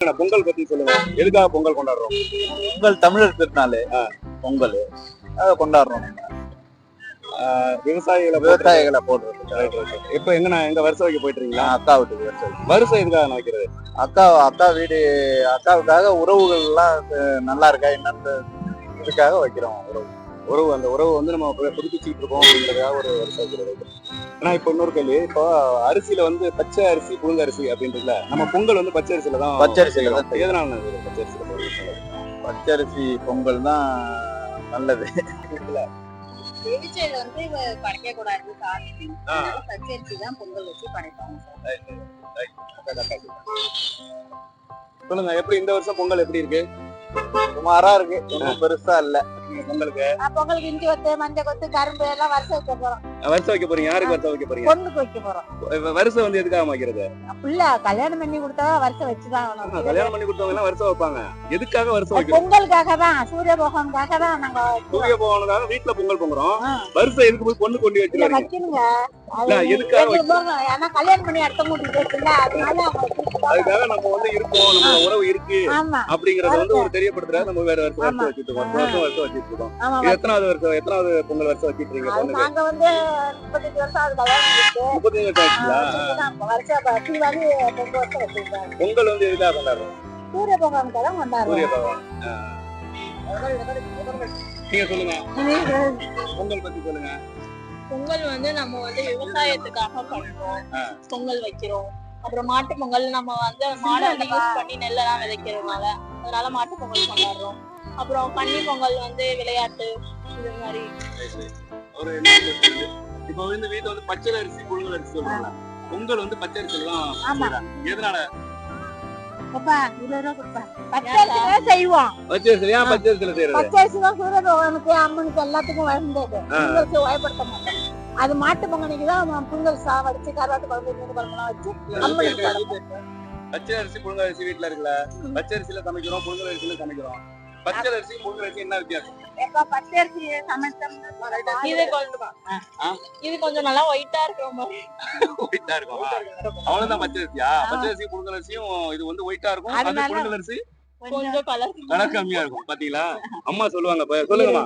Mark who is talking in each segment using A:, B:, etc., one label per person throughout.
A: பொங்கல் பத்தி சொல்லுங்க. எதுக்காக பொங்கல் கொண்டாடுறோம்?
B: பொங்கல் தமிழர் திருநாள். பொங்கல். அதை கொண்டாடுறோம்.
A: விவசாயிகளை
B: விவசாயிகளை போடுறது
A: இப்ப எங்க நான் எங்க வருஷம் வைக்க போயிட்டு இருக்கீங்களா
B: அக்கா வீட்டுக்கு வருஷம்
A: வருஷம் எதுக்காக நான் வைக்கிறது?
B: அக்கா அக்கா வீடு அக்காவுக்காக உறவுகள் எல்லாம் அஹ், நல்லா இருக்கா? என்னன்னு இதுக்காக வைக்கிறோம் உறவு?
A: உறவு அந்த உறவு வந்து நம்ம புதுப்பிச்சுட்டு இருக்கோம் அப்படின்றதுக்காக ஒரு வருஷம் ஆனா இப்ப இன்னொரு கேள்வி இப்போ அரிசியில வந்து பச்சை அரிசி புழுங்க அரிசி அப்படின்றதுல நம்ம பொங்கல் வந்து பச்சை அரிசியில தான்
B: பச்சரிசியில தான் செய்யறோம்.
A: எதனால பச்சை அரிசியில?
B: பச்சரிசி பொங்கல் தான் நல்லது
C: எரிச்சல் வந்து படைக்க கூடாது சாமி பச்சரிசி தான் பொங்கல் வச்சு படைப்பாங்க.
A: சொல்லுங்க எப்படி இந்த வருஷம் பொங்கல் எப்படி இருக்கு?
B: சுமாரா இருக்கு பெருசா இல்ல.
A: பொங்கலுக்கு?
C: பொங்கலுக்கு இஞ்சி கொத்து மஞ்சள் கொத்து கரும்பு எல்லாம் வருஷம் வைக்க போறோம்.
A: வருஷம் வைக்க போறீங்க? யாருக்கு வருஷம் வைக்க போறீங்க?
C: பொண்ணுக்கு வைக்க போறோம்.
A: வருஷம் வந்து எதுக்காக வைக்கிறது?
C: புள்ள கல்யாணம் பண்ணி கொடுத்தா வருஷம் வச்சுதான்.
A: கல்யாணம் பண்ணி கொடுத்தவங்க எல்லாம் வருஷம் வைப்பாங்க. எதுக்காக வருஷம் வைக்கிறோம்
C: பொங்கலுக்காக தான் சூரிய பகவானுக்காக தான் நாங்க
A: சூரிய பகவானுக்காக வீட்டுல பொங்கல் பொங்குறோம். வருஷம் எதுக்கு போய் பொண்ணு கொண்டு
C: இல்ல
A: வச்சிருக்காங்க
C: வைக்கணுங்க
A: அதுக்காக நம்ம வந்து இருக்கோம் நம்ம உறவு இருக்கு அப்படிங்கறத வந்து ஒரு தெரியப்படுத்துறா நம்ம வேற வருஷம் வருஷம். வச்சுட்டு இருக்கோம். வருஷம் வருஷம் வச்சுட்டு இருக்கோம். எத்தனாவது வருஷம் எத்தனாவது பொங்கல் வருஷம் வச்சிட்டு இருக்கீங்க
C: நாங்க வந்து முப்பத்தஞ்சு வருஷம்
A: முப்பத்தஞ்சு வருஷம் ஆச்சுங்களா?
C: பொங்கல்
A: பொங்கல் வந்து எதுக்காக கொண்டாடுறோம்?
C: சூரிய பகவானுக்கு தான் கொண்டாடுறோம்.
A: சூரிய ஆ. நீங்க சொல்லுங்க. பொங்கல் பத்தி சொல்லுங்க.
D: பொங்கல் வந்து நம்ம வந்து விவசாயத்துக்காக பண்றோம். பொங்கல் வைக்கிறோம். அப்புறம் மாட்டு பொங்கல் நம்ம வந்து மாடை வந்து யூஸ் பண்ணி நெல்லெல்லாம் விதைக்கிறதுனால அதனால மாட்டு பொங்கல் கொண்டாடுறோம். அப்புறம் கன்னி பொங்கல் வந்து விளையாட்டு இது மாதிரி?
A: இப்ப வந்து வீட்டுல வந்து பச்சை அரிசி புழுங்கல் அரிசி சொல்றாங்க. பொங்கல் வந்து பச்சை அரிசியில தான்
C: ஆமா.
A: செய்றாங்க. எதனால?
C: அப்பா இருபது ரூபா கொடுப்பா பச்சரிசி தான் செய்வோம்.
A: பச்சை அரிசி ஏன் பச்சை அரிசியில செய்யறது?
C: பச்சரிசி தான் சூரிய பகவானுக்கு அம்மனுக்கு எல்லாத்துக்கும் வந்தது பொங்கலுக்கு வயப்படுத்த மாட்டோம் அது மாட்டு பொங்கலுக்கு தான் பொங்கல் சாவடிச்சு கருவாட்டு குழம்பு மீன் குழம்புலாம் வச்சு அம்மனுக்கு படைப்போம்.
A: பச்சை அரிசி புழுங்கல் அரிசி வீட்டுல இருக்குல்ல? பச்சை அரிசியில சமைக்கிறோம் புழுங்கல் அரிசியில சமைக்கிறோம். பச்சை அரிசி புழுங்கல் அரிசி என்ன வித்தியாசம்?
D: இது கொஞ்சம் நல்லா ஒயிட்டா
A: இருக்கும். அவ்வளவுதான் பச்சை அரிசியா? பச்சை அரிசி புழுங்கல் அரிசியும் இது வந்து ஒயிட்டா இருக்கும். அது
C: அதனால-
A: புழுங்கல் அரிசி
D: கொஞ்சம் கலர்
A: கலர் கம்மியா இருக்கும் பாத்தீங்களா? அம்மா சொல்லுவாங்க சொல்லுங்கம்மா.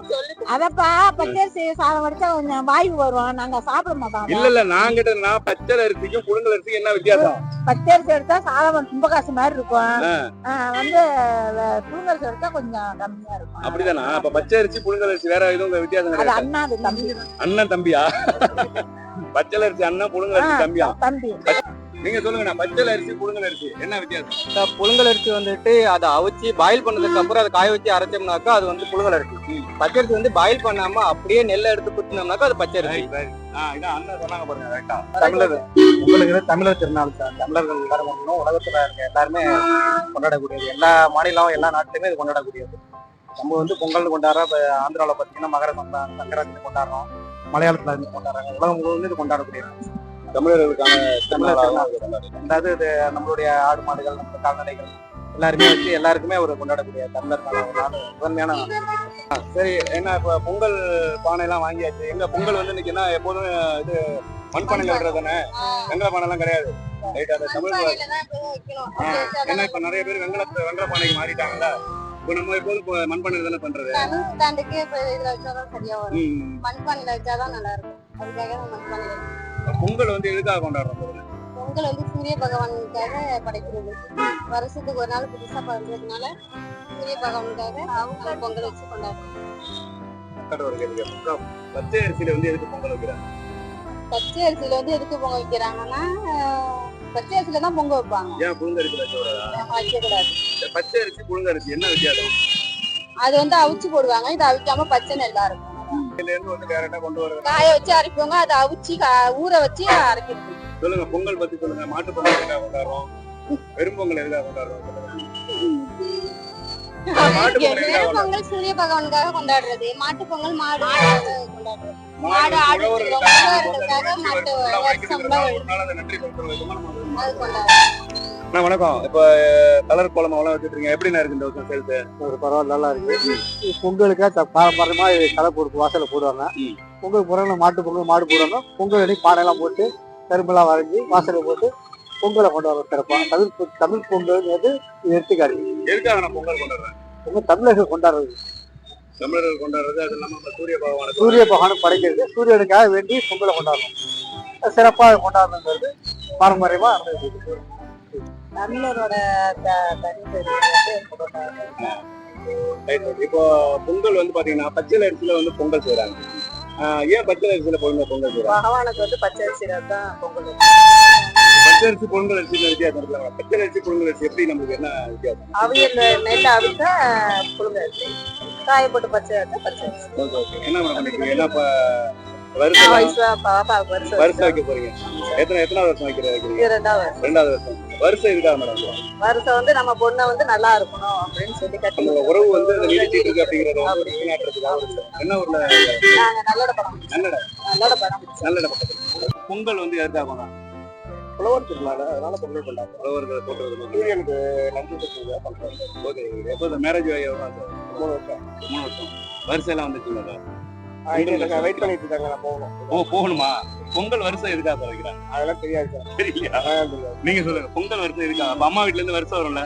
C: அதப்பா பச்சரிசி சாதம் வடிச்சா கொஞ்சம் வாய்வு வரும். நாங்க சாப்பிட மாட்டோம்
A: இல்ல இல்ல நான் கிட்ட நான் பச்சை அரிசிக்கும் புழுங்கல் அரிசிக்கும் என்ன வித்தியாசம்?
C: பச்சரிசி எடுத்தா சாதம் ரொம்ப காசு மாதிரி இருக்கும். வந்து புழுங்கரிசி எடுத்தா கொஞ்சம் கம்மியா இருக்கும்.
A: அப்படிதானா? அப்ப பச்சை அரிசி புழுங்கல் அரிசி வேற எதுவும் வித்தியாசம்
C: அது
A: கிடையாது.
C: அண்ணா அது தம்பி.
A: அண்ணன் தம்பியா? பச்சை அரிசி அண்ணன் புழுங்கல் அரிசி தம்பியா?
C: தம்பி.
A: நீங்க சொல்லுங்க நான் பச்சை அரிசி புழுங்கல் அரிசி. என்ன வித்தியாசம்?
B: புழுங்கல் அரிசி வந்துட்டு அதை அவிச்சு பாயில் பண்ணதுக்கு அப்புறம் அதை காய வச்சு அரைச்சோம்னாக்கா அது வந்து புழுங்கல் அரிசி. பச்சரிசி வந்து பாயில் பண்ணாம அப்படியே நெல்லை எடுத்து குத்தினோம்னாக்கா அது
A: இதான் அண்ணன் சொன்னாங்க பாருங்க
B: தமிழர் உங்களுக்கு தமிழர் திருநாள் தமிழர்கள் எல்லாரும் வரணும். உலகத்துல இருக்க எல்லாருமே கொண்டாடக்கூடியது. எல்லா மாநிலம் எல்லா நாட்டிலுமே இது கொண்டாடக்கூடியது. நம்ம வந்து பொங்கல் கொண்டாடுறோம் இப்போ ஆந்திராவில் பார்த்தீங்கன்னா மகர சங்கரா- சங்கராந்தி கொண்டாடுறோம். மலையாளத்துல இருந்து கொண்டாடுறாங்க. உலகம் முழுவதும் இது கொண்டாடக்கூடியது.
A: தமிழர்களுக்கான
B: அதாவது இது நம்மளுடைய ஆடு மாடுகள் நம்ம கால்நடைகள் எல்லாருமே வச்சு எல்லாருக்குமே ஒரு கொண்டாடக்கூடிய தமிழர் முதன்மையான.
A: சரி என்ன இப்ப பொங்கல் பானை எல்லாம் வாங்கியாச்சு. எங்க பொங்கல் வந்து இன்னைக்கு என்ன எப்போதும் இது மண்பானையில விடுறது தானே? வெங்கல பானை எல்லாம் கிடையாது. ரைட் அந்த தமிழ் ஏன்னா இப்ப நிறைய பேர் வெங்கல வெங்கல பானைக்கு மாறிட்டாங்கல்ல. இப்ப நம்ம இப்ப மண்பானையில தானே பண்றது
C: தமிழ் ஸ்டாண்டுக்கு இப்ப இதுல வச்சாதான் சரியா வரும். மண்பானையில வச்சாதான் நல்லா இருக்கும் அதுக்காக தான் மண்பானையில.
A: பொங்கல் வந்து எதுக்காக கொண்டாடுறோம்?
C: பொங்கல் வந்து சூரிய பகவானுக்காக படைக்கிறது வருஷத்துக்கு ஒரு நாள் புதுசா பண்றதுனால சூரிய பகவானுக்காக அவங்க பொங்கல் வச்சு கொண்டாடுறோம்.
A: பச்சை அரிசியில வந்து எதுக்கு பொங்கல் வைக்கிறாங்க
C: பச்சை அரிசியில வந்து எதுக்கு பொங்கல் வைக்கிறாங்கன்னா பச்சை அரிசியில தான் பொங்கல் வைப்பாங்க.
A: ஏன் புழுங்க அரிசி?
C: வைக்க கூடாது
A: பச்சை அரிசி புழுங்க அரிசி என்ன வித்தியாசம்?
C: அது வந்து அவிச்சு போடுவாங்க. இது அவிக்காம பச்சை நெல்லா இருக்கும். காய வச்சு அரைப்பாங்க. அதை அவிச்சு ஊற வச்சு அரைக்கிறது.
A: சொல்லுங்க பொங்கல் பத்தி சொல்லுங்க. மாட்டு பொங்கல் எதுக்காக கொண்டாடுறோம்? வெறும் பொங்கல் எதுக்காக கொண்டாடுறோம்? பொங்கல்
C: சூரிய பகவானுக்காக கொண்டாடுறது. மாட்டு பொங்கல் மாடு கொண்டாடுறது மாடு ஆடு மாட்டு வருஷம்
A: வந்து
C: கொண்டாடுறோம்
A: அண்ணா வணக்கம். இப்ப கலர் கோலம் எல்லாம் வச்சுட்டு இருக்கீங்க எப்படிண்ணா இருக்கு இந்த வருஷம் சேர்த்து
B: ஒரு பரவாயில்ல நல்லா இருக்கு. பொங்கலுக்கா த- பாரம்பரியமா இது கலை போட்டு வாசல்ல போடுவாங்க. பொங்கல் போறாங்க மாட்டு பொங்கல் மாடு போடுவாங்க பொங்கல் அடி பானையெல்லாம் போட்டு கரும்பெல்லாம் வரைஞ்சி வாசல்ல போட்டு பொங்கலை கொண்டாடுறோம் சிறப்பா தமிழ் தமிழ் பொங்கல்ங்கிறது இது எடுத்துக்காட்டு.
A: எதுக்காக நான் பொங்கல் கொண்டாடுறேன்
B: பொங்கல் தமிழர்கள் கொண்டாடுறது.
A: தமிழர்கள் கொண்டாடுறது அது இல்லாம நம்ம சூரிய பகவானுக்கு
B: சூரிய பகவானை படைக்கிறது. சூரியனுக்காக வேண்டி பொங்கலை கொண்டாடணும் அது சிறப்பா கொண்டாடணுங்கிறது பாரம்பரியமா இருந்தது.
C: தமிழரோட.
A: இப்போ பொங்கல் வந்து பாத்தீங்கன்னா பச்சை அரிசியில வந்து பொங்கல் செய்றாங்க. ஆஹ் ஏன் பச்சை அரிசியில பொங்கல் பொங்கல்
C: பகவானுக்கு வந்து பச்சை அரிசி தான் பொங்கல்
A: பச்சை அரிசி பொங்கல் அரிசி வித்தியாசம் இருக்குல்ல? பச்சை அரிசி பொங்கல் அரிசி எப்படி நமக்கு என்ன வித்தியாசம்?
C: அவியல் நெல் அவிச்சா புழுங்க அரிசி. காயப்போட்டு பச்சை அரிசி பச்சை அரிசி.
A: Okay okay. என்ன பண்ணிருக்கீங்க? என்ன வருஷம்
C: வருஷம்
A: வருஷம் வைக்க போறீங்க. எத்தனை எத்தனாவது வருஷம் வைக்கிற வைக்கிறீங்க?
C: இது ரெண்டாவது வருஷம்.
A: ரெண்டாவது வருஷம். இதுக்காக மேடம்
C: வருஷம் வந்து நம்ம பொண்ணை வந்து நல்லா இருக்கணும் அப்படின்னு சொல்லி கட்டி
A: உறவு வந்து நீடிச்சிட்டு இருக்கு அப்படிங்கறத. என்ன ஊர்ல?
C: நல்லோட படம்
A: நல்லட
C: நல்லோட படம்
A: நல்லட பக்கத்துல பொங்கல் வந்து எதுக்காக கொண்டாடுறோம்
B: புலவர் திருநாள் அதனால பொங்கல்
A: உறவர்கள் போட்டுறது வந்து
B: சூரியனுக்கு நன்றி சொல்றதா பண்றாங்க.
A: ஓகே எப்போ இந்த மேரேஜ் எவ்வளோ ஆச்சு?
B: மூணு வருஷம்.
A: மூணு வருஷம். வருஷம் எல்லாம் வந்துச்சுங்களா?
B: வெயிட் பண்ணிட்டு இருக்காங்க நான் போகணும்.
A: ஓ போகணுமா? பொங்கல் வருஷம் எதுக்காக வைக்கிறாங்க
B: அதெல்லாம் தெரியாது சார்.
A: தெரியலையா? நீங்க சொல்லுங்க பொங்கல் வருஷம் எதுக்காக? அப்ப அம்மா வீட்ல இருந்து வருஷம் வரும்ல?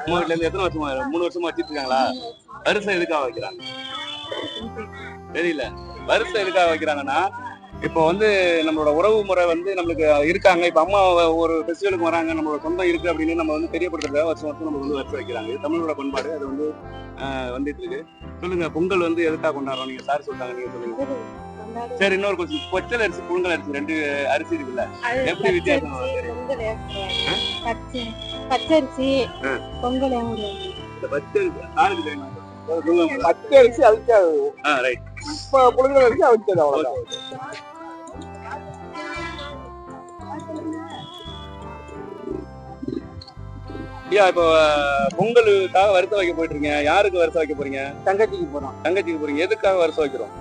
A: அம்மா வீட்ல இருந்து எத்தனை வருஷமா? மூணு வருஷமா வச்சிட்டு இருக்காங்களா வருஷம் எதுக்காக வைக்கிறாங்க தெரியல. வருஷம் எதுக்காக வைக்கிறாங்கன்னா இப்போ வந்து நம்மளோட உறவு முறை வந்து நம்மளுக்கு இருக்காங்க. இப்போ அம்மா ஒரு ஃபெஸ்டிவலுக்கு வராங்க நம்மளோட சொந்தம் இருக்கு அப்படின்னு நம்ம வந்து தெரியப்படுத்துறத வருஷம் வருஷம் நம்ம வந்து வருஷம் வைக்கிறாங்க. இது தமிழோட பண்பாடு. அது வந்து வந்துட்டு இருக்கு. சொல்லுங்க பொங்கல் வந்து எதுக்காக கொண்டாடுறோம்? நீங்க சார் சொல்றாங்க நீங்க சொல்லுங்க. சரி இன்னொரு கொஸ்டின் பொச்சல் அரிசி புழுங்கல் அரிசி ரெண்டு அரிசி இருக்குல்ல? எப்படி வித்தியாசம்
C: பச்சை பச்சரிசி. பொங்கல்
A: இந்த பச்சை அரிசி யாருக்கு தெரியுமா? சொல்லுங்க
B: பச்சை அரிசி அவிக்காது.
A: ஆ ரைட்
B: இப்ப புழுங்கல் அரிசி அவிச்சது அவ்வளவுதான்.
A: ஐயா இப்போ பொங்கலுக்காக வருஷம் வைக்க போயிட்டு இருக்கீங்க யாருக்கு வருஷம் வைக்க போறீங்க?
B: தங்கச்சிக்கு போறோம்.
A: தங்கச்சிக்கு போறீங்க. எதுக்காக வருஷம் வைக்கிறோம்?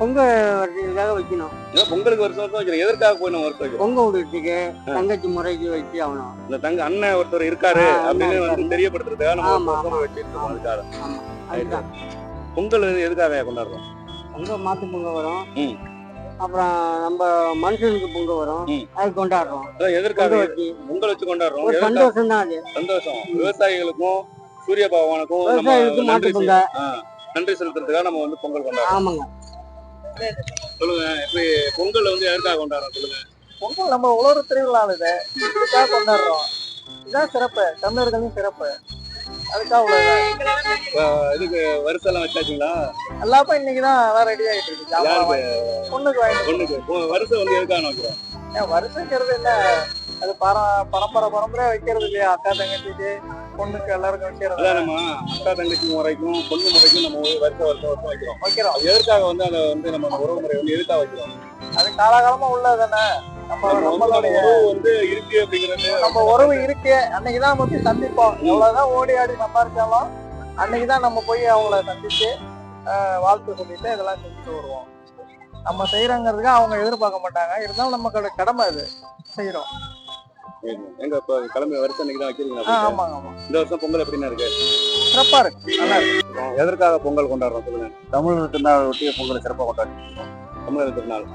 B: பொங்கல் வர்றதுக்காக வைக்கணும்.
A: ஏதோ பொங்கலுக்கு வருஷம் வருஷம் வைக்கிறோம். எதற்காக போய் நம்ம வருஷம் வைக்கிறோம்?
B: பொங்கல் விடுறதுக்கு தங்கச்சி முறைக்கு வச்சு ஆகணும்.
A: இந்த தங்க அண்ணன் ஒருத்தர் இருக்காரு அப்படின்னு வந்து தெரியப்படுத்துறதுக்காக நம்ம வச்சிட்டு இருக்கோம் அதுக்காக. பொங்கல் எதுக்காக கொண்டாடுறோம்?
B: பொங்கல் மாட்டு பொங்கல் வரும். அப்புறம் நம்ம மனுஷனுக்கு பொங்கல் வரும். அது கொண்டாடுறோம்.
A: எதற்காக?
B: பொங்கல் வச்சு.
A: கொண்டாடுறோம்.
B: ஒரு? சந்தோஷம் தான் அது.
A: சந்தோஷம். விவசாயிகளுக்கும் சூரிய பகவானுக்கும் நம்ம
B: விவசாயிகளுக்கு
A: நன்றி
B: மாட்டு
A: ஆ, நன்றி செலுத்துறதுக்காக நம்ம வந்து பொங்கல் கொண்டாடுறோம்.
B: ஆமாங்க.
A: சொல்லுங்க இப்ப பொங்கல் வந்து எதற்காக கொண்டாடுறோம் சொல்லுங்க.
B: பொங்கல் நம்ம உலக திருவிழா இது கொண்டாடுறோம். இதுதான் சிறப்பு. தமிழர்களின் சிறப்பு. அதுக்காக
A: இப்ப இதுக்கு வருஷம் எல்லாம் வச்சாச்சுங்களா?
B: எல்லாமே இன்னைக்கு தான் எல்லாம் ரெடி ஆகிட்டு இருக்கு. பொண்ணுக்கு
A: பொண்ணுக்கு. வருஷம் வந்து எதுக்காக வைக்கிறோம்
B: ஏன் வருஷங்கிறது என்ன? அது பர பரம்பரை பரம்பரையா வைக்கிறது இல்லையா? அக்கா தங்கச்சிக்கு பொண்ணுக்கு எல்லாருக்கும் வைக்கிறது.
A: அதான் நம்ம அக்கா தங்கச்சி முறைக்கும் பொண்ணு முறைக்கும் நம்ம வருஷம் வருஷம் வருஷம் வைக்கிறோம்.
B: வைக்கிறோம்.
A: எதற்காக வந்து அதை வந்து நம்ம உறவு முறை வந்து எதுக்காக வைக்கிறோம்?
B: அது காலகாலமா உள்ளது தானே
A: வந்து நம்ம
B: நம்மளுடைய
A: உறவு வந்து இருக்கு அப்படிங்கிறது
B: நம்ம உறவு இருக்கு. அன்னைக்குதான் நம்ம போய் சந்திப்போம். எவ்வளவுதான் ஓடி ஆடி சம்பாரிச்சாலும் அன்னைக்குதான் நம்ம போய் அவங்கள சந்திச்சு வாழ்த்து சொல்லிட்டு இதெல்லாம் செஞ்சுட்டு வருவோம். நம்ம செய்யறோங்கிறதுக்கு அவங்க எதிர்பார்க்க மாட்டாங்க. இருந்தாலும் நமக்கோட கடமை அது. செய்யறோம்.
A: எங்க இப்ப கிளம்பி வருஷம் இன்னைக்கு தான் வைக்கிறீங்களா
B: ஆமாங்க ஆமா
A: இந்த வருஷம் பொங்கல் எப்படின்னா இருக்கு?
B: சிறப்பா இருக்கு. நல்லா இருக்கு.
A: எதற்காக பொங்கல் கொண்டாடுறோம் சொல்லுங்க.
B: தமிழ் திருநாள் ஒட்டிய பொங்கல் சிறப்பா கொண்டாடி
A: தமிழர் திருநாள்.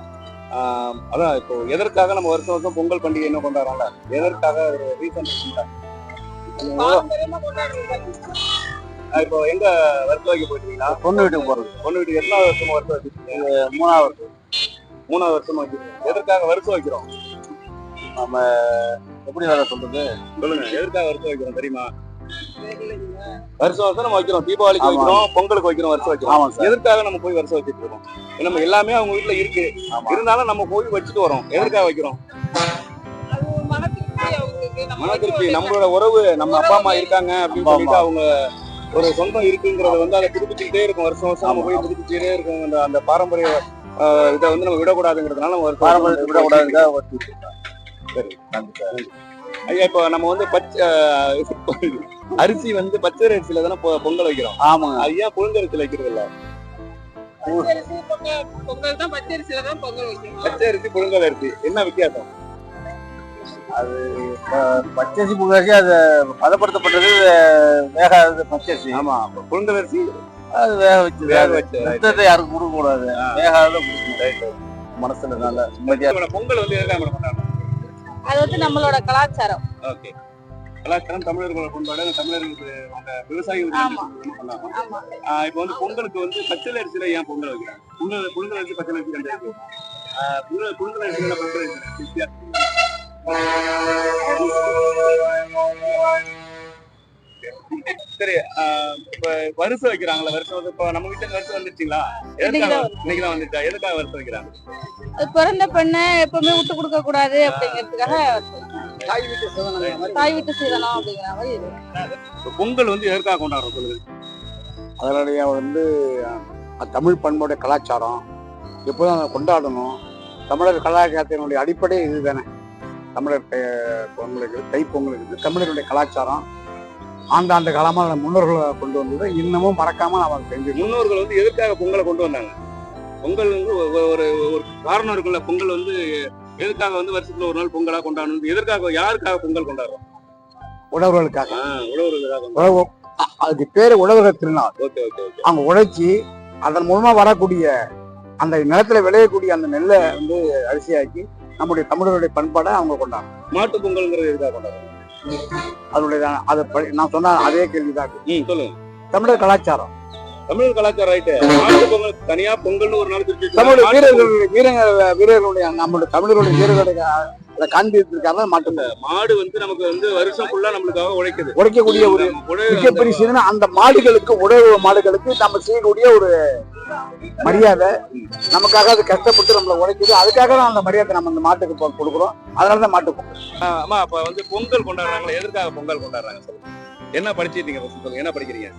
A: அதான் இப்போ எதற்காக நம்ம வருஷம் வருஷம் பொங்கல் பண்டிகை என்ன கொண்டாடுறோம்ல? எதற்காக ஒரு ரீசன் இப்போ எங்க வருஷம் வைக்க போயிட்டீங்களா?
B: பொண்ணு வீட்டுக்கு போறது.
A: பொண்ணு வீட்டுக்கு எத்தனாவது வருஷமா வருஷம் வச்சிருக்கீங்க?
B: மூணாவது
A: மூணாவது வருஷமா வச்சிருக்கீங்க. எதற்காக வருஷம் வைக்கிறோம்?
B: நம்ம எப்படி வேலை சொல்றது?
A: சொல்லுங்க எதற்காக வருஷம் வைக்கிறோம் தெரியுமா? வருஷம் வருஷம் நம்ம வைக்கிறோம். தீபாவளிக்கு. வைக்கிறோம் பொங்கலுக்கு வைக்கிறோம் வருஷம் வைக்கிறோம். எதற்காக நம்ம போய் வருஷம் வச்சுட்டு இருக்கோம்? நம்ம எல்லாமே அவங்க வீட்டுல இருக்கு. இருந்தாலும் நம்ம போய் வச்சுட்டு வரோம். எதற்காக வைக்கிறோம்? மன திருப்தி நம்மளோட உறவு நம்ம அப்பா அம்மா இருக்காங்க அப்படின்னு சொல்லிட்டு அவங்க ஒரு சொந்தம் இருக்குங்கிறத வந்து அதை புதுப்பிச்சுக்கிட்டே இருக்கும். வருஷம் வருஷம் நம்ம போய் புதுப்பிச்சுட்டே இருக்கும். அந்த அந்த பாரம்பரிய இதை வந்து நம்ம விடக்கூடாதுங்கிறதுனால வருஷம்
B: பாரம்பரியத்தை விடக்கூடாதுங்க.
A: சரி. ஐயா இப்போ நம்ம வந்து பச்சை அரிசி வந்து பச்சை அரிசியில தானே பொ- பொங்கல் வைக்கிறோம்.
B: ஆமாங்க
A: அது ஏன் புழுங்கரிசியில வைக்கிறது இல்ல?
D: பொங்கல் தான் பச்சரிசியில தான் பொங்கல் வைக்கணும்.
A: பச்சை அரிசி புழுங்கல் அரிசி. என்ன வித்தியாசம்?
B: பச்சரிசி புகழ்ச்சி அது பதப்படுத்தப்பட்டது வேகாதது பச்சரிசி
A: ஆமா புழுங்கல் அரிசி
B: அது வேக வச்சு
A: வேக வச்சு
B: சுத்தத்தை யாருக்கும் கொடுக்க கூடாது வேகாத மனசுல நல்ல நிம்மதியா
A: பொங்கல் வந்து கொண்டாடுறோம்
D: அது வந்து நம்மளோட கலாச்சாரம்.
A: ஓகே கலாச்சாரம் தமிழர்களோட பண்பாடு தமிழர்களுக்கு அந்த ஆஹ் இப்போ வந்து பொங்கலுக்கு வந்து பச்சை அரிசியில ஏன் பொங்கல் வைக்கிறாங்க? புழுங்கல் புழுங்கல் அரிசி பச்சை அரிசி ரெண்டு இருக்கு புழுங்கல் அரிசியில பச்சை அரிசி சரி இப்ப வருஷம் வைக்கிறாங்களா வருஷம் வந்து இப்போ நம்ம வீட்டுல வருஷம் வந்துருச்சுங்களா? எதுக்காக இன்னைக்கு தான் வந்துச்சா? எதுக்காக வருஷம் வைக்கிறாங்க?
D: பிறந்த பெண்ணை எப்பவுமே விட்டு கொடுக்க கூடாது அப்படிங்கிறதுக்காக
B: தாய் வீட்டு
D: சீதனம் அப்படிங்கிற மாதிரி இது.
A: பொங்கல் வந்து எதற்காக கொண்டாடுறோம் சொல்லுங்க.
E: அதனுடைய வந்து தமிழ் பண்புடைய கலாச்சாரம் எப்போதும் அதை கொண்டாடணும். தமிழர் கலாச்சாரத்தினுடைய அடிப்படை இதுதானே. தமிழர் தை- பொங்கலுக்கு தைப்பொங்கலுக்கு தமிழருடைய கலாச்சாரம் ஆண்டாண்டு காலமாக நம்ம முன்னோர்கள் கொண்டு வந்தது இன்னமும் மறக்காம நம்ம செஞ்சு
A: முன்னோர்கள் வந்து எதுக்காக பொங்கலை கொண்டு வந்தாங்க? பொங்கல் வந்து ஒரு- ஒரு ஒரு காரணம் இருக்குல்ல. பொங்கல் வந்து எதுக்காக வந்து வருஷத்துல ஒரு நாள் பொங்கலா கொண்டாடணும் எதற்காக யாருக்காக பொங்கல் கொண்டாடுறோம்?
E: உழவர்களுக்காக.
A: உழவர்களுக்காக
E: அதுக்கு பேரு உழவர்கள் திருநாள். அவங்க உழைச்சி அதன் மூலமா வரக்கூடிய அந்த நிலத்துல விளையக்கூடிய அந்த நெல்லை வந்து அரிசியாக்கி நம்முடைய தமிழருடைய பண்பாடை அவங்க கொண்டாடுறாங்க.
A: மாட்டு பொங்கல்ங்கிறது எதுக்காக கொண்டாடுறோம்?
E: அதனுடைய அதை நான் சொன்ன அதே கேள்விதான்.
A: சொல்லுங்க.
E: தமிழர் கலாச்சாரம்.
A: தமிழர் கலாச்சாரம் ரைட்டு மாட்டு பொங்கல் தனியா பொங்கல்னு ஒரு நாள் பிரிச்சு
E: தமிழ். வீரர்கள் வீரர்கள் வீரர்களுடைய நம்மளுடைய தமிழர்களுடைய வீரர்களுடைய அதை காண்பித்திருக்காங்க மட்டும்
A: மாடு வந்து நமக்கு வந்து வருஷம் ஃபுல்லா நம்மளுக்காக உழைக்குது.
E: உடைக்கக்கூடிய ஒரு மிகப்பெரிய செய்தி அந்த மாடுகளுக்கு உழவு மாடுகளுக்கு நம்ம செய்யக்கூடிய ஒரு மரியாதை. நமக்காக அது கஷ்டப்பட்டு நம்மளை உழைக்குது. அதுக்காக தான் அந்த மரியாதை நம்ம அந்த மாட்டுக்கு கொடுக்குறோம். அதனால தான் மாட்டு பொங்கல்.
A: ஆமா அப்ப வந்து பொங்கல் கொண்டாடுறாங்களா எதற்காக பொங்கல் கொண்டாடுறாங்க சொல்லுங்க. என்ன first சொல்லுங்க என்ன படிக்கிறீங்க?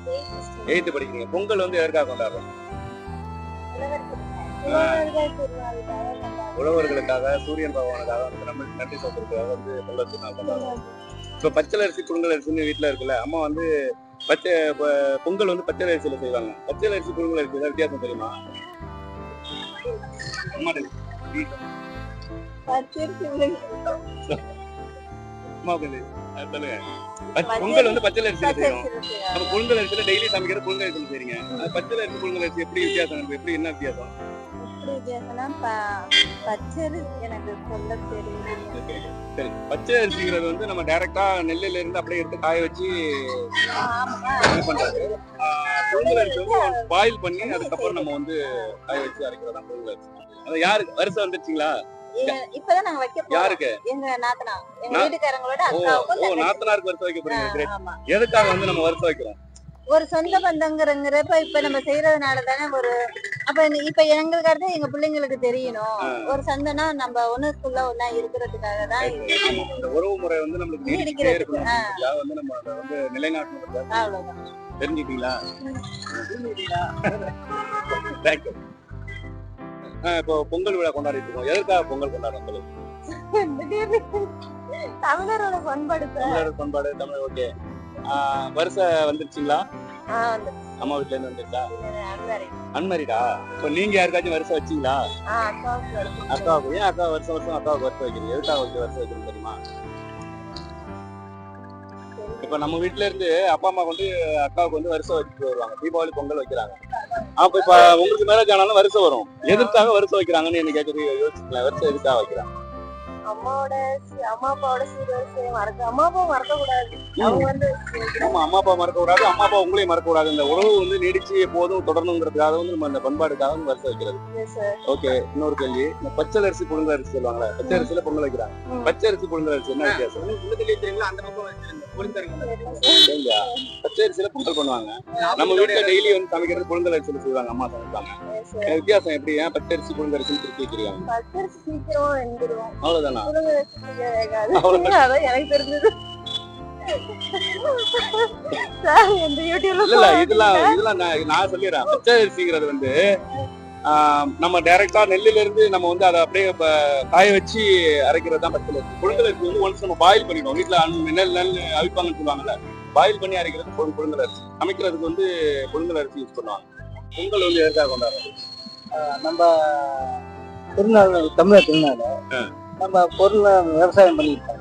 A: எயித்து படிக்கிறீங்க. பொங்கல் வந்து எதற்காக கொண்டாடுறோம்? உழவர்களுக்காக சூரியன் பகவானுக்காக வந்து நம்ம நன்றி சொல்றதுக்காக வந்து பொங்கல் திருநாள் கொண்டாடுறோம். இப்ப பச்சை அரிசி புழுங்கல் அரிசின்னு வீட்டுல இருக்குல்ல அம்மா வந்து பச்சை பொங்கல் வந்து பச்சை அரிசியில செய்வாங்க. பச்சை அரிசி புழுங்கல் அரிசி ஏதாவது வித்தியாசம் தெரியுமா? அம்மா சொல்லுங்க. பச்சை- பொங்கல் வந்து பச்சை அரிசியில செய்யணும் நம்ம புழுங்கல் அரிசியில டெய்லி சமைக்கிற புழுங்கல் அரிசியில செய்றீங்க. பச்சை அரிசி புழுங்கல் அரிசி எப்படி வித்தியாசம்? எப்படி என்ன வித்தியாசம்? பச்சை அரிசிங்கிறது வந்து நம்ம டைரக்டா நெல்லுல இருந்து அப்படியே எடுத்து காய வச்சு ஆஹ் புழுங்கல் அரிசி வந்து பாயில் பண்ணி அதுக்கப்புறம் நம்ம வந்து காய வச்சு அரைக்கிறதா புழுங்கல் அரிசி. அது யாருக்கு வருஷம் வந்துருச்சுங்களா?
C: இப்பதான் நாங்க வைக்க
A: யாருக்கு?
C: எங்க நாத்தனா எங்க வீட்டுக்காரங்களோட அக்காவுக்கும்
A: ஓ நாத்தனாருக்கு வருஷம் வைக்க போறீங்க.
C: தங்கச்சி.
A: Great.
C: ஆமா.
A: எதுக்காக வந்து நம்ம வருஷம் வைக்கிறோம்?
C: ஒரு சொந்த பந்தங்கிறங்கிறப்ப இப்ப நம்ம செய்யறதுனால தானே ஒரு அப்ப இப்ப எங்களுக்கு அடுத்து எங்க பிள்ளைங்களுக்கு தெரியணும். ஒரு சந்தனா நம்ம ஒண்ணுக்குள்ள ஒண்ணா இருக்கிறதுக்காக தான்
A: இந்த உறவு முறை வந்து நம்மளுக்கு. அதுக்காக வந்து நம்ம நிலைநாட்டணும் தேங்க்யூ இப்போ பொங்கல் விழா கொண்டாடிட்டு இருக்கோம். எதற்காக பொங்கல் கொண்டாடுறோம்
C: தமிழரோட பண்பாடு சார்.
A: தமிழர் பண்பாடு தமிழ் ஓகே வருஷம் வந்துருச்சுங்களா? அம்மா வீட்ல இருந்து வந்துருச்சா. அன்மரிடா இப்போ நீங்க யாருக்காச்சும் வருஷம் வச்சீங்களா?
C: அக்காவுக்கு
A: ஏன் அக்கா வருஷம் வருஷம் அக்காவுக்கு வருஷம் வைக்கிறீங்க? எதுக்காக வருஷம் வைக்கிறீங்க தெரியுமா? இப்ப நம்ம வீட்ல இருந்து அப்பா அம்மா வந்து அக்காவுக்கு வந்து வருஷம் வச்சுட்டு வருவாங்க. தீபாவளி பொங்கல் வைக்கிறாங்க. அப்ப இப்ப உங்களுக்கு மேரேஜ் ஆனாலும் வருஷம் வரும். எதற்காக வருஷம் வைக்கிறாங்கன்னு என்ன கேட்கறது யோசிக்கலாம் வருஷம் எதுக்காக வைக்கிறாங்க?
C: அம்மாவோட அம்மா அப்பாவோட சீர்வரிசையை மறக்க அம்மா அப்பா மறக்க கூடாது அவங்க வந்து
A: ஆமா அம்மா அப்பா மறக்க கூடாது அம்மா அப்பா உங்களையும் மறக்க கூடாது இந்த உறவு வந்து நீடிச்சு எப்போதும் தொடரணுங்கிறதுக்காக வந்து நம்ம அந்த பண்பாடுக்காக வருஷம் வைக்கிறது. ஓகே இன்னொரு கேள்வி. இந்த பச்சை அரிசி புழுங்கல் அரிசி சொல்லுவாங்கல்ல பச்சை அரிசியில பொங்கல் வைக்கிறாங்க. பச்சை அரிசி புழுங்கல் அரிசி என்ன வித்தியாசம்?
B: அந்த பக்கம் வச்சிருங்க
A: சரிங்களா? பச்சை அரிசியில பொங்கல் பண்ணுவாங்க. நம்ம வீட்டுல டெய்லி வந்து சமைக்கிறது புழுங்கல் அரிசியில செய்வாங்க அம்மா சமைப்பாங்க. வித்தியாசம் எப்படி? ஏன் பச்சை அரிசி புழுங்கல் அரிசி திருப்பி வச்சிருக்காங்க?
C: பச்சரிசி
A: அவ்வளவுதானா?
C: அதான் எனக்கு தெரிஞ்சது. சார் எந்த யூடியூப்ல
A: இல்ல இல்ல இதெல்லாம் இதெல்லாம் நான் சொல்லிடுறேன். பச்சை அரிசிங்கிறது வந்து ஆஹ், நம்ம டைரக்டா நெல்லுல இருந்து நம்ம வந்து அதை அப்படியே காய வச்சு அரைக்கிறது தான் பச்சை அரிசி வந்து ஒன்ஸ் நம்ம பாயில் பண்ணிடுவோம். வீட்டுல நெல் நெல் அவிப்பாங்கன்னு சொல்லுவாங்கல்ல பாயில் பண்ணி அரைக்கிறது புழுங்கல் அரிசி. சமைக்கிறதுக்கு வந்து புழுங்கல் அரிசி யூஸ் பண்ணுவாங்க. பொங்கல் வந்து எதுக்காக கொண்டாடுறோம்
B: நம்ம திருநாள் தமிழர் திருநாள். நம்ம பொருள் விவசாயம் பண்ணியிருக்காங்க.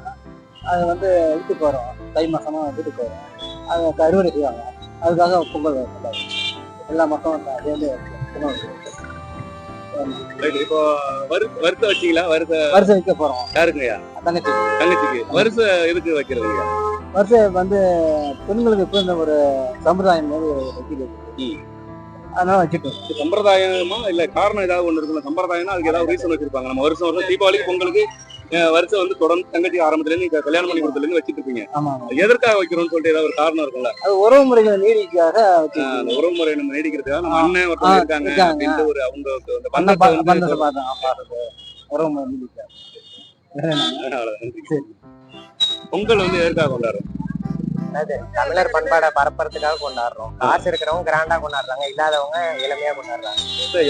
B: அது வந்து வீட்டுக்கு வரோம். தை மாசமா வீட்டுக்கு வரும் அதை அறுவடை செய்வாங்க. அதுக்காக பொங்கல் கொண்டாடுவோம். எல்லா மக்களும் அதே வந்து.
A: இப்போ வரு வருத்த வச்சீங்களா? வருத்த
B: வருஷம் வைக்க போறோம்.
A: யாருங்கய்யா
B: தங்கச்சி
A: தங்கச்சிக்கு. வருஷ எதுக்கு வைக்கிறதுங்க
B: வருஷம் வந்து பெண்களுக்கு இப்போ இந்த ஒரு சம்பிரதாயம் மாதிரி வைக்கிறது. அதனால வச்சுட்டு
A: இது சம்பிரதாயமா இல்ல காரணம் ஏதாவது ஒண்ணு இருக்குல்ல சம்பிரதாயம்னா அதுக்கு ஏதாவது ரீசன் வச்சிருப்பாங்க. நம்ம வருஷம் வருஷம் தீபாவளிக்கு பொங்கலுக்கு வருஷம் வந்து தொடர்ந்து தங்கச்சி ஆரம்பத்துல இருந்து நீங்க கல்யாணம் பண்ணி கொடுத்ததுல இருந்து வச்சிட்டு இருப்பீங்க. எதற்காக வைக்கிறோம்னு சொல்லிட்டு ஏதாவது ஒரு காரணம் இருக்கும்ல?
B: அது உறவு முறைகள் நீடிக்காக
A: அந்த உறவு முறை நம்ம நீடிக்கிறதுக்காக நம்ம அண்ணன் ஒருத்தவங்க
B: ஆ,
A: இருக்காங்க. அப்படின்ற ஒரு அவங்க பந்தத்தை வந்து
B: உறவு முறை. சரி.
A: பொங்கல் வந்து எதற்காக கொண்டாடுறோம்?
F: அது தமிழர் பண்பாடை பரப்புறதுக்காக கொண்டாடுறோம். காசு இருக்கிறவங்க கிராண்டா கொண்டாடுறாங்க இல்லாதவங்க எளிமையா கொண்டாடுறாங்க.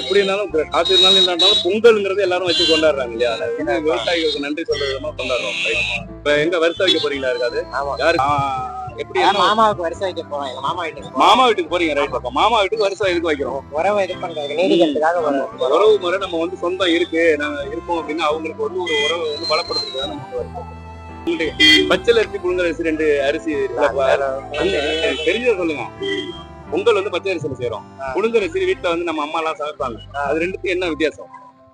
A: எப்படி இருந்தாலும் காசு இருந்தாலும் இல்லாட்டாலும் பொங்கல்ங்கிறது எல்லாரும் வச்சு கொண்டாடுறாங்க இல்லையா? விவசாயிகளுக்கு நன்றி சொல்ற விதமா கொண்டாடுறோம். இப்ப எங்க வருஷம் வைக்க போறீங்களா இருக்காது? யாரு எப்படி
F: மாமாவுக்கு வருஷம் வைக்க போறோம் எங்க மாமா வீட்டுக்கு.
A: மாமா வீட்டுக்கு போறீங்க ரைட் பக்கம் மாமா வீட்டுக்கு வருஷம் எதுக்கு வைக்கிறோம்?
F: உறவை இது பண்றதுக்கு நீடிக்கிறதுக்காக வரும்.
A: உறவு முறை நம்ம வந்து சொந்தம் இருக்கு நாங்க இருக்கோம் அப்படின்னா அவங்களுக்கு வந்து ஒரு உறவை வந்து பலப்படுத்துறதுக்காக நமக்கு வருஷம் உங்களுக்கு பச்சை அரிசி புழுங்கல் அரிசி ரெண்டு அரிசி தெரிஞ்சதை சொல்லுங்க. பொங்கல் வந்து பச்சை அரிசியில செய்யறோம் புழுங்கல் அரிசி வீட்டுல வந்து நம்ம அம்மா எல்லாம் சமைப்பாங்க அது ரெண்டுக்கும் என்ன வித்தியாசம்?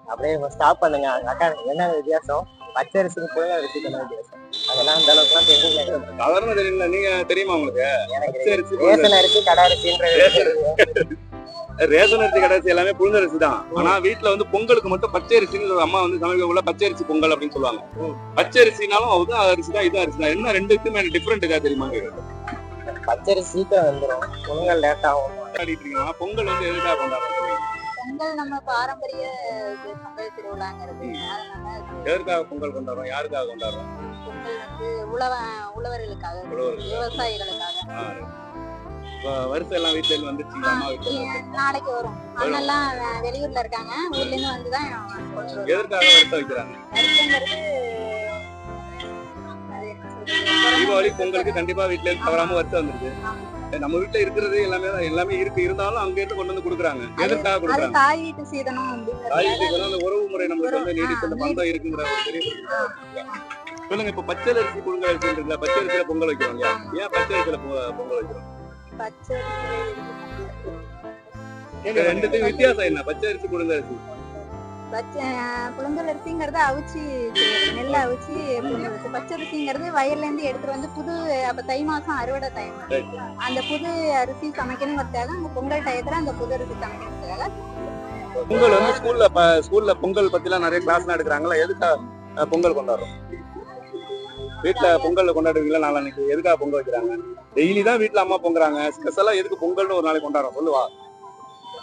F: அப்படியே ஸ்டாப் பண்ணுங்க. அக்கா என்ன வித்தியாசம்? பச்சரிசிக்கு புழுங்க அரிசிக்கு என்ன வித்தியாசம்? அதெல்லாம் அந்த அளவுக்குலாம் தெரியல
A: சாதாரண தெரியல நீங்க தெரியுமா உங்களுக்கு? பச்சை அரிசி புழுங்கல்
F: ரேஷன் அரிசி கடை அரிசின்றது
A: ரேஷன் அரிசி கடைசி எல்லாமே புழுங்கல் அரிசி தான் ஆனா வீட்டுல வந்து பொங்கலுக்கு மட்டும் பச்சை அரிசின்னு அம்மா வந்து சமைக்கக்குள்ள பச்சை அரிசி பொங்கல் அப்படின்னு சொல்லுவாங்க. பச்சை அரிசினாலும் அது அரிசி தான் இது அரிசி தான். என்ன ரெண்டுக்குமே டிஃபரெண்ட் ஏதாவது தெரியுமா?
F: பச்சரிசி சீக்கிரம் வந்துடும் பொங்கல் லேட் ஆகும்.
A: பொங்கல் வந்து எதுக்காக கொண்டாடுறோம்
C: பொங்கல் நம்ம பாரம்பரிய பொங்கல் திருவிழாங்கிறது.
A: எதற்காக பொங்கல் கொண்டாடுறோம்? யாருக்காக கொண்டாடுறோம்?
C: பொங்கல் வந்து உழவ உழவர்களுக்காக. விவசாயிகளுக்காக.
A: வருஷம் எல்லாம் வீட்டுல இருந்து?
C: நாளைக்கு வரும். அண்ணெல்லாம் வெளியூர்ல இருக்காங்க. ஊர்ல இருந்து வருவாங்க
A: எதற்காக வருஷம் வைக்கிறாங்க? தீபாவளி பொங்கலுக்கு கண்டிப்பா வீட்டுல இருந்து தவறாம வருஷம் வந்துருது. நம்ம வீட்டுல இருக்கிறது எல்லாமே எல்லாமே இருக்கு. இருந்தாலும் அங்க இருந்து கொண்டு வந்து கொடுக்குறாங்க. எதற்காக கொடுக்குறாங்க?
C: தாய் வீட்டு சீதனம்
A: தாய்க்கு வந்து அந்த உறவு முறை நம்மளுக்கு வந்து நீடித்த அந்த பந்தம் இருக்குங்கிற ஒரு பெரிய. சொல்லுங்க இப்ப பச்சை அரிசி பொங்கல் இருக்குல்ல பச்சை அரிசியில பொங்கல் வைக்கிறோம் இல்லையா? ஏன் பச்சை அரிசியில பொங்கல் வைக்கிறோம்? ரெண்டுத்துக்கும் வித்தியாசம் என்ன? பச்சை அரிசி அரிசி.
C: பச்சை புழுங்கல் அரிசிங்கிறது அவிச்சு செய்யறது நெல் அவிச்சு பச்சை அரிசிங்கிறது வயல்ல இருந்து எடுத்துட்டு வந்து புது அப்ப தை மாசம் அறுவடை டைம் அந்த புது அரிசி சமைக்கணுங்கிறதுக்காக அந்த பொங்கல் டயத்துல அந்த புது அரிசி சமைக்கிறதுக்காக
A: பொங்கல் வந்து ஸ்கூல்ல ஸ்கூல்ல பொங்கல் பத்தி எல்லாம் நிறைய கிளாஸ் எடுக்கிறாங்களா எதுக்காக அஹ், பொங்கல் கொண்டாடுறோம்? வீட்டுல பொங்கல் கொண்டாடுவீங்களா? நாளைக்கு எதுக்காக பொங்கல் வைக்கிறாங்க? டெய்லி தான் வீட்டுல அம்மா பொங்குறாங்க. ஸ்பெஷலா எதுக்கு பொங்கல்னு ஒரு நாளைக்கு கொண்டாடுறோம்? சொல்லுவா.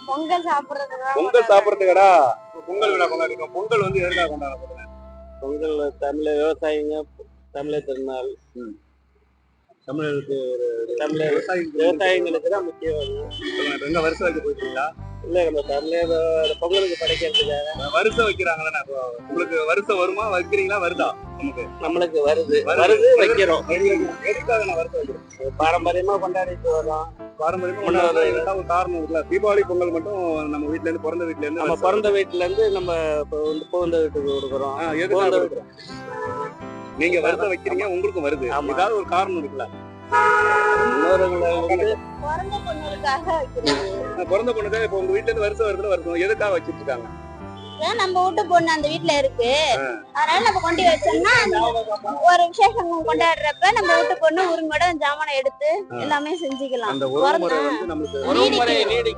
C: பொங்கல் சாப்பிடுறதுக்காக
A: பொங்கல் சாப்பிடுறதுக்கடா? பொங்கல் விழா கொண்டாடிருக்கோம். பொங்கல் வந்து எதுக்காக கொண்டாடுறோம்
B: பொங்கல் தமிழ விவசாயிங்க தமிழர் திருநாள்.
A: தமிழருக்கு
B: தமிழர்
A: விவசாயிகளுக்கு
B: விவசாயிங்களுக்கு தான் முக்கியம்
A: எங்க வருஷம் வைக்க போயிட்டீங்களா
B: இல்ல நம்ம தமிழர் பொங்கலுக்கு படைக்கிறதுக்காக.
A: வருஷம் வைக்கிறாங்களா உங்களுக்கு வருஷம் வருமா வைக்கிறீங்களா வருதா நமக்கு?
B: நம்மளுக்கு வருது.
A: வருது.
B: வைக்கிறோம்.
A: எதுக்காக நான் வருஷம் வைக்கிறேன்
B: பாரம்பரியமா கொண்டாடிட்டு வரோம்
A: பாரம்பரியமா ஒரு காரணம். இருக்குல்ல தீபாவளி பொங்கல் மட்டும் நம்ம வீட்ல இருந்து பிறந்த வீட்ல இருந்து
B: நம்ம பிறந்த வீட்டுல இருந்து நம்ம இப்போ வந்து புகுந்த வீட்டுக்கு கொடுக்குறோம்.
A: எதுக்காக? நீங்க வருஷம் வைக்கிறீங்க உங்களுக்கும் வருது. ஏதாவது ஒரு காரணம் இருக்குல்ல?
B: முன்னோர்களை வந்து
C: பிறந்த
A: நான் பொண்ணுக்காக இப்ப உங்க வீட்ல இருந்து வருஷம் வருதுன்னு வருஷம் எதுக்காக வச்சிட்டு இருக்காங்க?
C: நம்ம வீட்டு பொண்ணு அந்த வீட்ல இருக்கு. அதனால நம்ம கொண்டு வச்சோம்னா ஒரு விசேஷம் கொண்டாடுறப்ப நம்ம வீட்டு பொண்ணு உரிமையோட ஜாமானை எடுத்து எல்லாமே செஞ்சுக்கலாம்.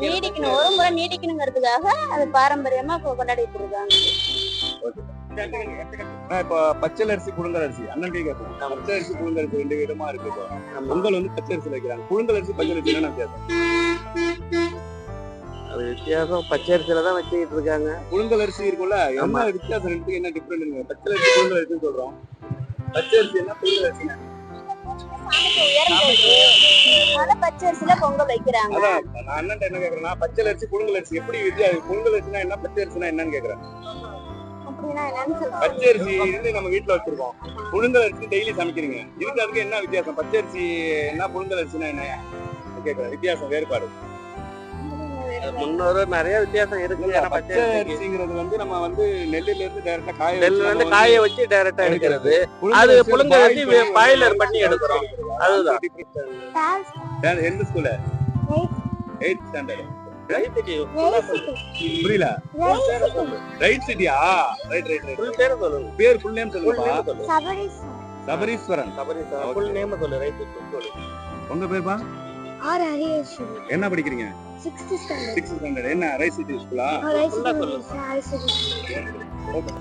C: நீடிக்கணும். ஒரு முறை நீடிக்கணுங்கிறதுக்காக அது பாரம்பரியமா இப்போ கொண்டாடிட்டு இருக்காங்க.
A: இப்ப பச்சை அரிசி புழுங்கல் அரிசி அண்ணன் கை கேட்போம். பச்சை அரிசி புழுங்கல் அரிசி ரெண்டு விதமா இருக்கு பொங்கல் வந்து பச்சை அரிசி வைக்கிறாங்க. புழுங்கல் அரிசி பச்சை அரிசி என்ன வித்தியாசம்
B: அது வித்தியாசம். பச்சரிசியில தான் வச்சுக்கிட்டு இருக்காங்க
A: புழுங்கல் அரிசி இருக்கும்ல என்ன வித்தியாசம் ரெண்டுக்கு என்ன டிஃபரெண்ட் பச்சை அரிசி புழுங்கல் அரிசின்னு சொல்றோம். பச்சை அரிசி என்ன புழுங்கல் அரிசி என்ன?
C: சாமிக்கு உயரம் போகுது. அதனால பச்சை அரிசியில பொங்கல் வைக்கிறாங்க.
A: அதான் நான் அண்ணன் என்ன கேக்குறேன்னா பச்சை அரிசி புழுங்கல் அரிசி எப்படி வித்தியாசம் புழுங்கல் அரிசினா என்ன பச்சை அரிசினா என்னன்னு கேக்குறேன்.
C: அப்படின்னா என்னன்னு சொல்றேன்
A: பச்சை அரிசி வந்து நம்ம வீட்ல வச்சிருக்கோம். புழுங்கல் அரிசி டெய்லி சமைக்கிறீங்க. இதுக்கு அதுக்கு என்ன வித்தியாசம்? பச்சை அரிசி என்ன புழுங்கல் அரிசினா என்ன? கேக்குறேன். வித்தியாசம் வேறுபாடு.
B: முன்னூறு நிறைய வித்தியாசம் இருக்கு.
A: அரிசிங்கிறது வந்து நம்ம வந்து நெல்லுல இருந்து டைரக்டா காய
B: நெல்ல
A: இருந்து
B: காய வச்சு டைரக்டா எடுக்கிறது. அது புழுங்க
A: வச்சு
B: பாயிலர் பண்ணி எடுக்கிறோம். அதுதான்.
A: எந்த ஸ்கூல்ல எயிட் ஸ்டாண்டர்ட் புரியல? ரைட் ரைட் ரைட் ரைட்
G: பேர்
A: பேர் ஃபுல் நேம் சொல்லுங்க சபரீஸ்வரன்.
G: சபரீஸ்வரன். ஃபுல் சொல்லு. ரைட்
A: உங்க பேர்பா
H: ஆர் ஹரியேஷ்
A: என்ன படிக்கிறீங்க?
H: சிக்ஸ்த் ஸ்டாண்டர்ட்
A: என்ன ரைஸ் சிட்டி ஸ்கூலா
H: ஓகே